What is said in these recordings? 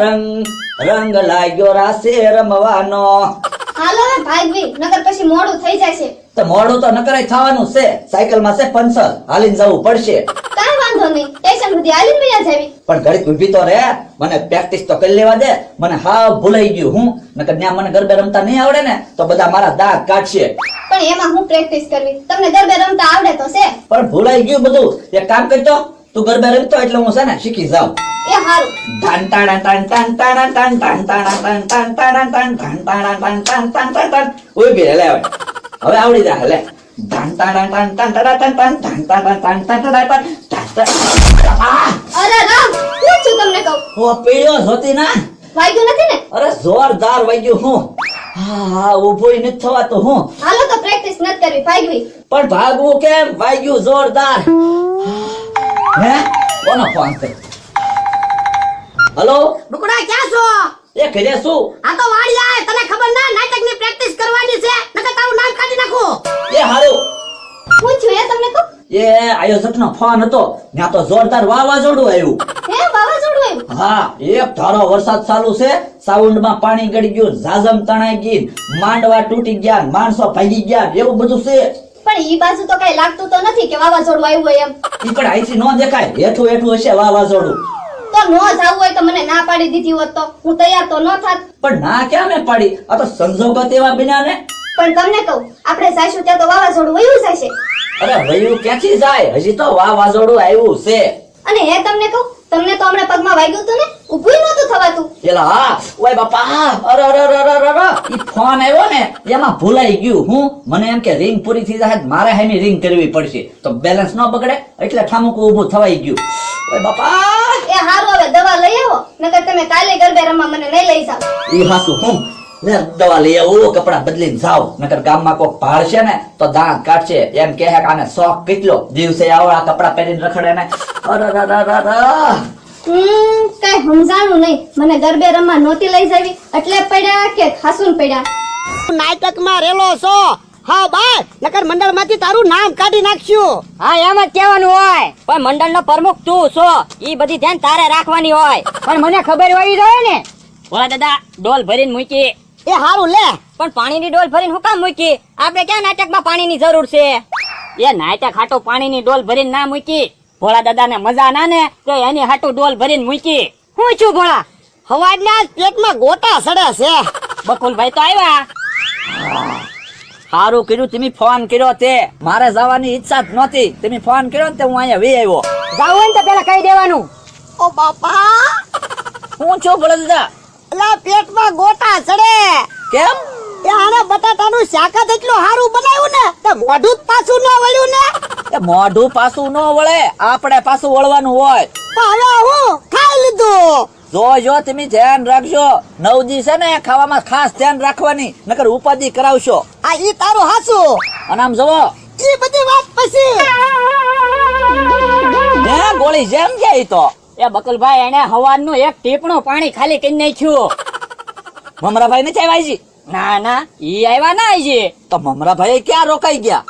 રંગ રંગ લાગ્યો રાસે રમવાનો. હાલો ને ભાગવી નકર પછી મોડું થઈ જશે તો મોડું તો નકરાય થવાનું છે. સાયકલમાં છે પંચર હાલીને જવું પડશે. કાંઈ વાંધો નહીં સ્ટેશન સુધી હાલીને વયા જાવી. પણ ઘડીક ઊભી તો રે. મને પ્રેક્ટિસ તો કરી લેવા દે. મને હાવ ભૂલાઈ ગયું હું. નકર ત્યાં મને ગરબે રમતા નહીં આવડે ને તો બધા મારા દાગ કાઢશે. પણ એમાં હું પ્રેક્ટિસ કરવી? તમને ગરબે રમતા આવડે તો છે. પણ ભૂલાઈ ગયું બધું. એક કામ કરજો. તું ગરબા રમતો એટલે હું છે ને શીખી જાઉં. એ હારું. ટાન તાણા તાન તાન તાણા તાન ટાન તાણા તાન તાન ટાણા તાન ટાન તાણા તાન તાન તાન તાન તાન લે હવે. આવડી જા લે અરે રામ હું છું તમને કહું? હો પીળ્યો જોતી ના? વાગ્યું નથી ને? અરે જોરદાર વાગ્યું હું. હા હા ઊભો નથી થવાતો હું. હાલો તો પ્રેક્ટિસ નથી કરવી ભાગવી પણ ભાગવું કેમ? વાગ્યું જોરદાર. હે કોનો ફોન છે? હલો? બુકડા ક્યાં છો? એ ઘરે છું આ તો વાડી આય તને ખબર ના નાટકની પ્રેક્ટિસ કરવાની છે નકર તારું નામ કાઢી નાખું. એ હારું. પૂછ્યું એ તમને તો? એ આયો સટનો ફોન હતો ત્યાં તો જોરદાર વાવાઝોડું આવ્યું. હે વાવાઝોડું આવ્યું? હા એક ધારો વરસાદ ચાલુ છે સાઉન્ડમાં પાણી ગળી ગયું ઝાઝમ તણાઈ ગઈ માંડવા તૂટી ગયા માણસો ભાગી ગયા એવું બધું છે. પણ ઈ બાજુ તો કઈ લાગતું તો નથી કે વાવાઝોડું આવ્યું હોય એમ. ઈ પણ અહીંથી નો દેખાય. હેઠું હેઠું હશે વાવાઝોડું. તો નો જાવું હોય તો મને ના પાડી દીધી હોત તો. હું તૈયાર તો ન થાત. પણ ના ક્યાં મેં પાડી? આ તો સંજોગો તેવા બિના ને. પણ તમને કહું આપણે સાસુ ત્યાં તો વાવાઝોડું વયું જશે અરે વયું ક્યાંથી જાય? હજી તો વાવાઝોડું આવ્યું છે. અને હે તમને કહું તમને તો હમણાં પગમાં વાગ્યું હતું ને? ઊભું નહોતું થવાતું. એલા હા ઓય બાપા અરે અરે અરે અરે અરે ઈ ફોન આવ્યો ને એમાં ભૂલાઈ ગયું. હું? મને એમ કે રિંગ પૂરી થઈ જાય મારે હેની રિંગ કરવી પડશે. તો બેલેન્સ ન બગડે એટલે ઠામુકું ઊભું થવાઈ ગયું. ઓય બાપા. એ હારું હવે દવા લઈ આવો નકર તમે કાલે ગરબે રમવા મને નહીં લઈ જાવ ઈ હાસું હું? લે દવા લઈ આવો કપડા બદલીને જાઓ. નકર ગામમાં કોક ભાળશે ને તો દાંત કાઢશે. એમ કહે કે આને શોખ કેટલો? દિવસે આવો આ કપડા પહેરીને રખડે ને. અરે. હમ કઈ સમજાણું નહીં. મને ગરબે રમવા નોતી લઈ જાવી. એટલે પડ્યા કે ખાસું પડ્યા. નાટકમાં રેલો છો? હા બાય નકર મંડળમાંથી તારું નામ કાઢી નાખશું. હા એમ જ કહેવાનું હોય. પણ મંડળ નો પ્રમુખ તું છો. ઈ બધી ધ્યાન તારે રાખવાની હોય. પણ મને ખબર હોવી જોઈએ ને. ઓલા દાદા ડોલ ભરીને મૂકી. એ હારું લે. પણ પાણીની ડોલ ભરીને હું કામ મૂકી? આપણે ક્યાં નાટકમાં પાણીની જરૂર છે? એ નાટક હાટો પાણીની ડોલ ભરીને ના મૂકી. ભોળા દાદાને મજા ના ને તો એની હાટુ ડોલ ભરીને મૂકી. હું છું ભોળા? હવાના જ પેટમાં ગોટા સડે છે. બકુલભાઈ તો આવ્યા. સારું કર્યું તમે ફોન કર્યો તે. મારે જવાની ઈચ્છા જ નહોતી. તમે ફોન કર્યો ને તે હું અહીંયા વી આવ્યો. જાવ ને તો પેલા કહી દેવાનું. ઓ બાપા. હું છું ભોળા દાદા? એલા પેટમાં ગોટા ચડે. કેમ? એ આને બટાટાનું શાક જ એટલું સારું બનાવ્યું ને તે મોઢું જ પાછું ન વળ્યું ને. એ મોઢું પાછું ન વળે આપણે પાછું વળવાનું હોય. હવે હું ખાઈ લીધું. જો જો તમે ધ્યાન રાખજો. નવજી છે ને ખાવામાં ખાસ ધ્યાન રાખવાની નકર ઉપાધિ કરાવશો. આ ઈ તારું હાસું. અને આમ જવો. ઈ બધી વાત પછી. ગોળી જેમ કે તો. એ બકુલભાઈ એને હવાનું એક ટીપણું પાણી ખાલી કરી નાખ્યું. મમરાભાઈ નથી આવ્યા હજી? ના ના ઈ આવ્યા ના હજી. તો મમરાભાઈ ક્યાં રોકાઈ ગયા?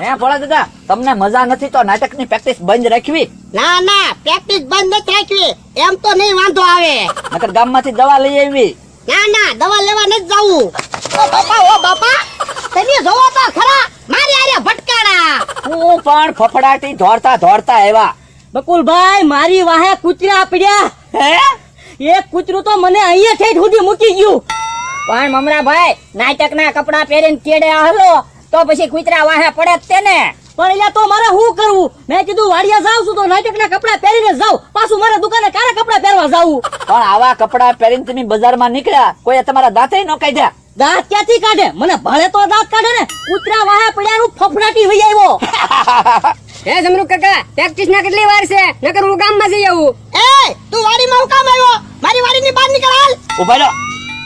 હે ભોળા દાદા તમને મજા નથી તો નાટકની પ્રેક્ટિસ બંધ રાખવી? ના ના પ્રેક્ટિસ બંધ નથી રાખવી. એમ તો નહીં વાંધો આવે. નકર ગામમાંથી દવા લઈ આવી. ના ના દવા લેવા નથી જવું. ઓ બાપા ઓ બાપા. તમે જોવો તો ખરા મારી આરે ભટકાણા. હું પણ ફફડાટી ધોરતા ધોરતા આવ્યા. બકુલભાઈ મારી વાહે કૂતરા પડ્યા. હે? એક કૂતરું તો મને અહીંયા ઠેઠ સુધી મૂકી ગયું. પણ મમરાભાઈ નાટકના કપડા પહેરીને કેડે હલો તો પછી કૂતરા વાહે પડે જ તે પણ એટલે તો મારે શું કરવું? મેં કીધું વાડિયા જાઉં છું તો નાટકના કપડા પહેરીને જાઉં. પાછું મારા દુકાને કારા કપડા પહેરવા જાવું. પણ આવા કપડા પહેરીને તમે બજારમાં નીકળ્યા કોઈ તમારા દાંતે નો કાઢ્યા? દાંત ક્યાંથી કાઢે? મને ભાળે તો દાંત કાઢે ને. કૂતરા વાહે પડ્યાનું ફફડાટી હોઈ આવ્યો હે જમરૂ કાકા પ્રેક્ટિસ ના કેટલી વાર છે? નકર હું ગામમાં જઈ આવું. એ તું વાડીમાં હું કામ આવ્યો? મારી વાડીની બહાર નીકળ હાલ. ઊભા રહો.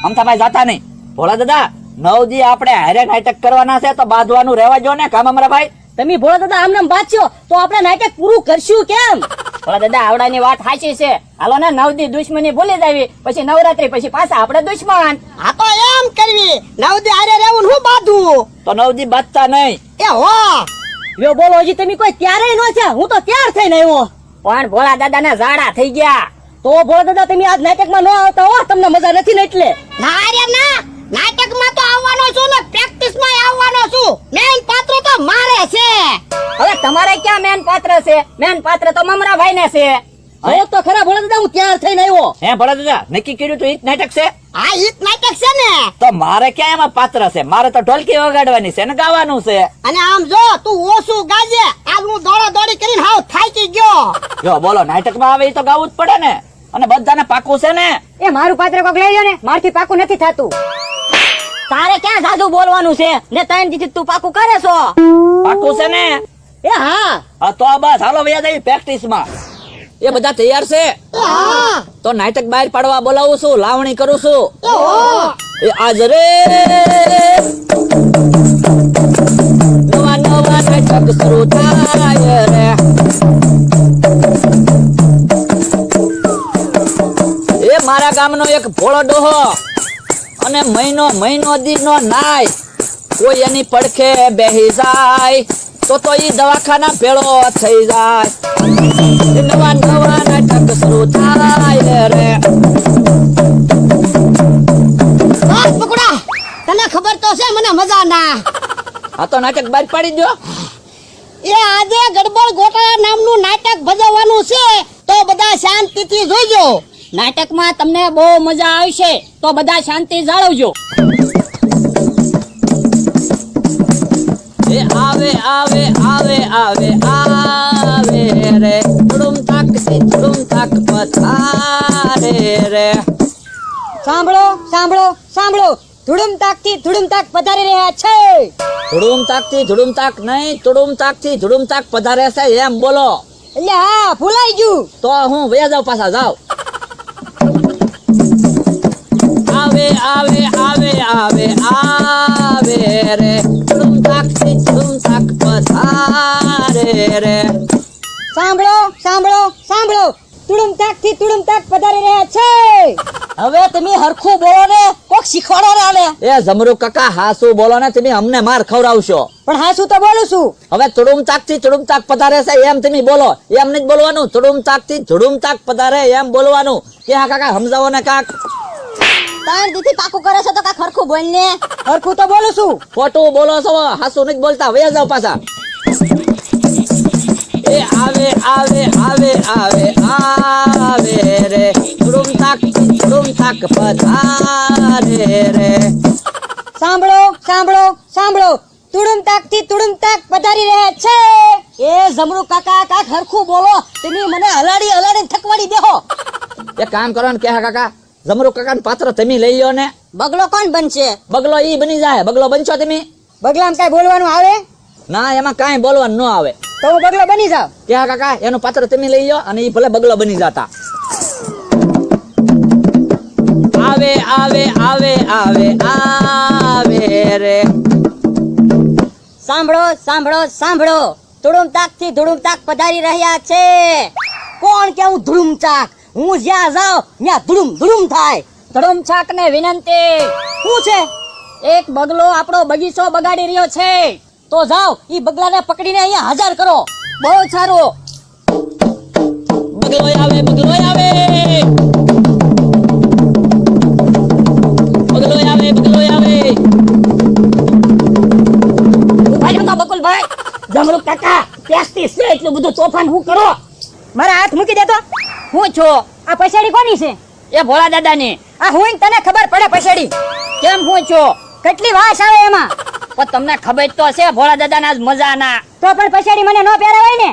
અમથાભાઈ જાતા નહીં. ભોળા દાદા નવજી આપણે હારે નાટક કરવાના છે તો બાંધવાનું રહેવા જો ને કામ અમારા ભાઈ. તમે ભોળા દાદા આમને બાંધશો તો આપણે નાટક પૂરું કરશું કેમ? દાદા આવડાની વાત સાચી છે. હાલો ને નવ દી દુશ્મની ભૂલી જાવી. પછી નવરાત્રી પછી પાછા આપણે દુશ્મન. આ તો એમ કરવી. નવ દી આરે રહેવું હું બાધું? તો નવ દી બાંધતા નહીં. એ હો. યો બોલો હજી તમે કોઈ ત્યારે ન છે હું તો ત્યાર થઈને આવ્યો. પણ ભોળા દાદા ને ઝાડા થઈ ગયા. તો ભોળા દાદા તમે આજ નાટકમાં ન આવતા હો. તમને મજા નથી ને એટલે. ના રે ના. નાટકમાં પાત્ર છે. મેન પાત્ર તો મમરાભાઈ ને છે. હવે તો ખરા ભોળા દાદા હું ત્યાર થઈને આવ્યો. હે ભોળા દાદા નક્કી કર્યું તો ઈ નાટક છે? આ ઈત નાટક છે ને. તો મારે ક્યાં એમાં પાત્ર છે? મારે તો ઢોલકી વગાડવાની છે ને ગાવાનું છે. અને આમ જો તું ઓછું ગાજે. આજ હું દોડા દોડી કરીને હાવ થાકી ગયો. જો બોલો નાટકમાં આવે તો ગાવું જ પડે ને. અને બધાને પાકું છે ને? એ મારું પાત્ર કોક લઈ લ્યો ને. મારથી પાકું નથી થાતું. તારે ક્યાં સાદું બોલવાનું છે? ને તૈન તું પાકું કરે છો. પાકું છે ને? એ હા. હા તો બસ. હાલો વયા જઈ પ્રેક્ટિસમાં એ બધા તૈયાર છે? તો નાટક બહાર પાડવા બોલાવું છું લાવણી કરું છું. એ આજ રે નવા નવા નાટક શરૂ થાય રે. એ મારા ગામનો એક ભોળો ડોહો અને મહિનો મહિનો દીનો નાય. કોઈ એની પડખે બેહી જાય. તો તો ઈ દવાખાના ભેળો થઈ જાય. નવા નવા નાટક શરૂ થાય રે પકડા! તને ખબર તો છે મને મજા ના. આ તો નાટક બહાર પાડી દો એ આજે ગડબડ ગોટાળા નામનું નાટક ભજવવાનું છે તો બધા શાંતિથી જોજો. નાટકમાં તમને બહુ મજા આવશે તો બધા શાંતિ જાળવજો. એ આવે આવે આવે આવે આવે રે. થોડુમ થાકથી થોડુમ થાક પથારે રે. સાંભળો સાંભળો સાંભળો. ધુડુમ તાકથી ધુડુમ તાક પધારી રહ્યા છે. થોડુમ તાકથી થોડુમ તાક નહીં ધુડુમ તાકથી થોડુમ તાક પધારે છે એમ બોલો. એટલે હા ભૂલાઈ ગયું. તો હું વયા જાવ પાછા જાવ આવે આવે આવે આવે આવે રે. થોડુમ થાકથી પધારે રે. સાંભળો સાંભળો સાંભળો. તુડુમ તાકથી તુડુમ તાક પધારી રહ્યા છે. હવે તમે હરખું બોલો ને કોક શીખવાડો ને આને. એ જમરૂ કાકા હાસુ બોલો ને તમે અમને માર ખવડાવશો. પણ હાસુ તો બોલું છું. હવે ચડુમ તાકથી ચડુમ તાક પધારે છે એમ તમે બોલો. એમ નહીં બોલવાનું ચડુમ તાકથી ચડુમ તાક પધારે એમ બોલવાનું. કે હા કાકા સમજાવો ને કાક. તાણ દીથી પાકું કરે છે તો કા ખરખું બોલ ને. ખરખું તો બોલું છું. ખોટું બોલો છો હાસુ નથી બોલતા વયા જાવ પાછા. એ આવે આવે આવે આવે આવે રે. ચડુમ તાકથી ચડુમ પધારે રે. સાંભળો સાંભળો સાંભળો. તુડુમ તાકથી તુડુમ તાક પધારી રહ્યા છે. એ જમરૂ કાકા કાક હરખું બોલો. તમે મને હલાડી હલાડી થકવાડી દેહો. એક કામ કરો ને કે કાકા જમરૂ કાકા પાત્ર તમે લઈ લો ને. બગલો કોણ બનશે? બગલો ઈ બની જાય. બગલો બનશો તમે? બગલામાં કઈ બોલવાનું આવે? ના એમાં કાંઈ બોલવાનું ન આવે. તો હું બગલો બની જાવ કે હા કાકા એનું પાત્ર તમે લઈ લો અને ઈ ભલે બગલો બની જાતા. આવે આવે આવે આવે આવે રે. સાંભળો સાંભળો સાંભળો. ધુડુમ તાકથી ધુડુમ તાક પધારી રહ્યા છે. કોણ કેવું ધુડુમ ચાક હું જ્યાં જાઉં ત્યાં ધૂમ ધૂમ થાય. ધુડુમ છાકને વિનંતી. શું છે? એક બગલો આપણો બગીચો બગાડી રહ્યો છે. તો જાઓ એ બગલાને પકડીને અહીંયા હાજર કરો. બહુ સારું. બગલો આવે બગલો આવે. બગલો આવે બગલો આવે. બકુલભાઈ. જમરૂક કાકા ટેસ્ટી છે એટલું બધું તોફાન હું કરો. મારા હાથ મૂકી દેતો હું છો? આ પછાડી કોની છે? એ ભોળા દાદાની. આ હું તને ખબર પડે પછાડી. કેમ હું છો? કેટલી વાસ આવે એમાં? પણ તમને ખબર તો છે ભોળા દાદાના મજા ના તો પણ પછાડી મને નો પહેરાવાય ને?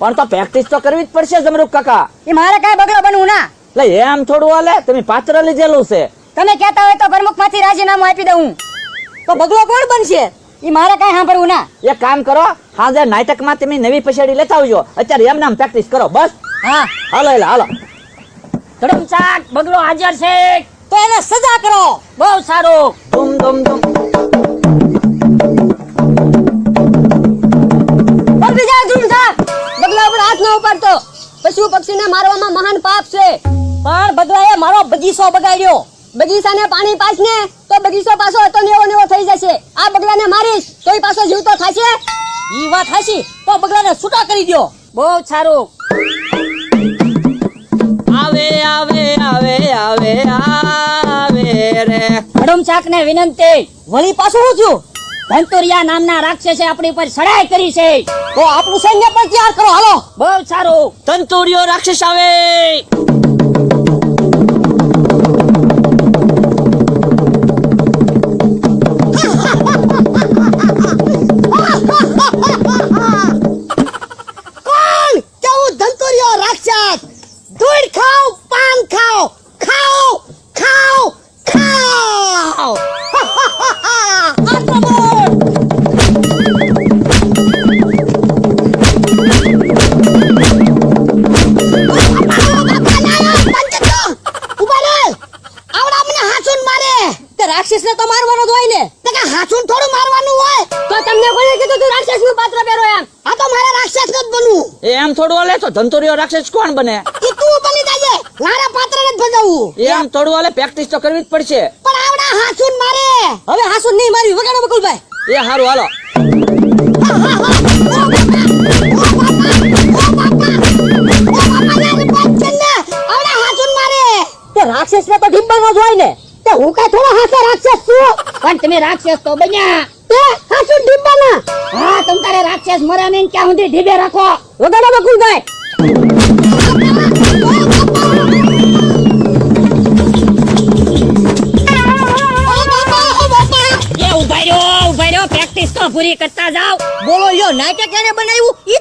પણ તો પ્રેક્ટિસ તો કરવી જ પડશે જમરૂક કાકા. એ મારે કાંઈ બગલો બનવું ના. લે એમ થોડું હાલે તમે પાત્ર લીધેલું છે. તમે કહેતા હોય તો પ્રમુખમાંથી રાજીનામું આપી દઉં. તો બગલો કોણ બનશે? એ મારે કાંઈ સાંભળવું ના. એક કામ કરો હાજે નાટકમાં તમે નવી પછાડી લેતા આવજો. અત્યારે એમ નામ પ્રેક્ટિસ કરો બસ. હા. હાલો હાલો ધડમ ચાક બગલો હાજર છે. તો એને સજા કરો. બહુ સારું. ધૂમ ધૂમ ધૂમ. પકડી જા ધૂમ ચાક બગલા ઉપર હાથ ન ઉપાડતો. પશુ પક્ષીને મારવામાં મહાન પાપ છે. પણ બગલાએ મારો બગીચો બગાડ્યો. બગીચાને પાણી પાસ ને તો બગીચો પાછો હતો ને એવો થઈ જશે. આ બગલાને મારીશ તોય પાછો જીવતો થશે? ઈ વાત હાસી તો બગલાને છૂટા કરી દ્યો. બહુ સારું. આવે આવે આવે આવે આવે રે. હડમ ચાક ને વિનંતી વળી પાછું શું થયું ધંતુરિયા નામના રાક્ષસે આપણી ઉપર સડાઈ કરી છે. તો આપણું સૈન્ય પણ તૈયાર કરો હાલો. બહુ સારું. તંતુરિયો રાક્ષસ આવે. એમ થોડું હાલે તો ધંતુરિયો રાક્ષસ કોણ બને? ઈ તું બની જાજે. મારા પાત્ર ને ભજવવું એમ થોડું હાલે પ્રેક્ટિસ તો કરવી જ પડશે. પણ આવડા હાસુન મારે. હવે હાસુન નહીં મારી વગાડો બકુલભાઈ. એ હારું હાલો. રાક્ષસ મારે તે ઢીંબાનો જ હોય ને. તે હું કઈ થોડો હાસો રાક્ષસ છું? પણ તમે રાક્ષસ તો બન્યા. તે ઢીંબા ના હા તમ તારે રાક્ષસ મરે નહીં ક્યાં સુધી ઢીબે રાખો. વગાડો ઊભા રહ્યો ઊભા રહ્યો પ્રેક્ટિસ તો પૂરી કરતા જાવ બોલો યો નાટક એને બનાવ્યું? ઈ